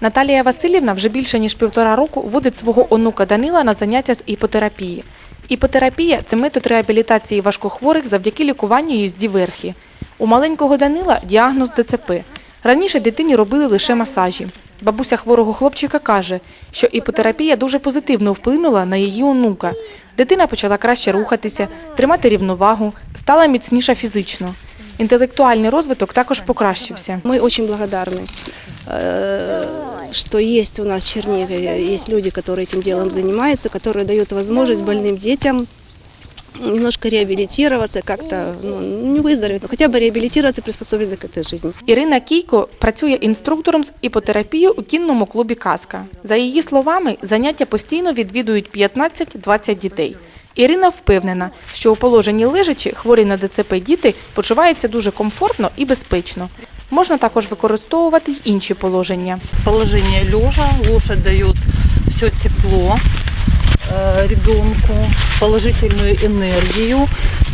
Наталія Васильівна вже більше ніж півтора року водить свого онука Данила на заняття з іпотерапії. Іпотерапія це метод реабілітації важкохворих завдяки лікуванню їзді верхи. У маленького Данила діагноз ДЦП. Раніше дитині робили лише масажі. Бабуся хворого хлопчика каже, що іпотерапія дуже позитивно вплинула на її онука. Дитина почала краще рухатися, тримати рівновагу, стала міцніша фізично. Інтелектуальний розвиток також покращився. Мы очень благодарны, э, что есть у нас в Чернигове, есть люди, которые этим делом занимаются, которые дают возможность больным детям немножко реабилитироваться, как-то ну, не выздороветь, но хотя бы реабилитироваться, приспособиться к этой жизни. Ірина Кійко працює інструктором з іпотерапії у кінному клубі Казка. За її словами, заняття постійно відвідують 15-20 дітей. Ірина впевнена, що у положенні лежачі хворі на ДЦП діти почуваються дуже комфортно і безпечно. Можна також використовувати й інші положення. положение лежа, лошадь дает все тепло э, ребенку, положительную энергию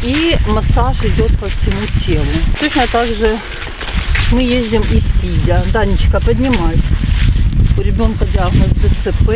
и массаж идет по всему телу. Точно так же мы ездим и сидя. Данечка, поднимайся. У ребенка диагноз ДЦП.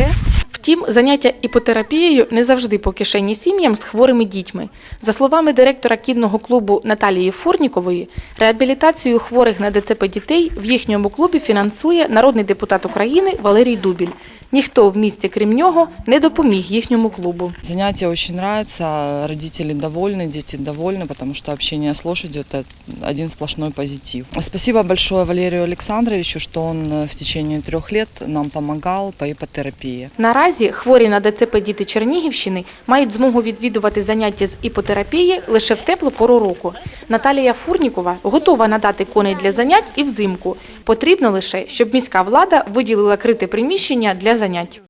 Втім, заняття іпотерапією не завжди по кишені сім'ям з хворими дітьми. За словами директора кінного клубу Наталії Фурнікової, реабілітацію хворих на ДЦП дітей в їхньому клубі фінансує народний депутат України Валерій Дубіль. Ніхто в місті, крім нього, не допоміг їхньому клубу. Занятия очень нравятся, родители довольны, дети довольны, потому что общение с лошадью – это один сплошной позитив. Спасибо большое Валерию Александровичу, что он э, в течение трех лет нам помогал по ипотерапии. Наразі хворі на ДЦП діти Чернігівщини мають змогу відвідувати заняття з іпотерапії лише в теплу пору року. Наталія Фурнікова готова надати коней для занять і взимку. Потрібно лише, щоб міська влада виділила крите приміщення для занять.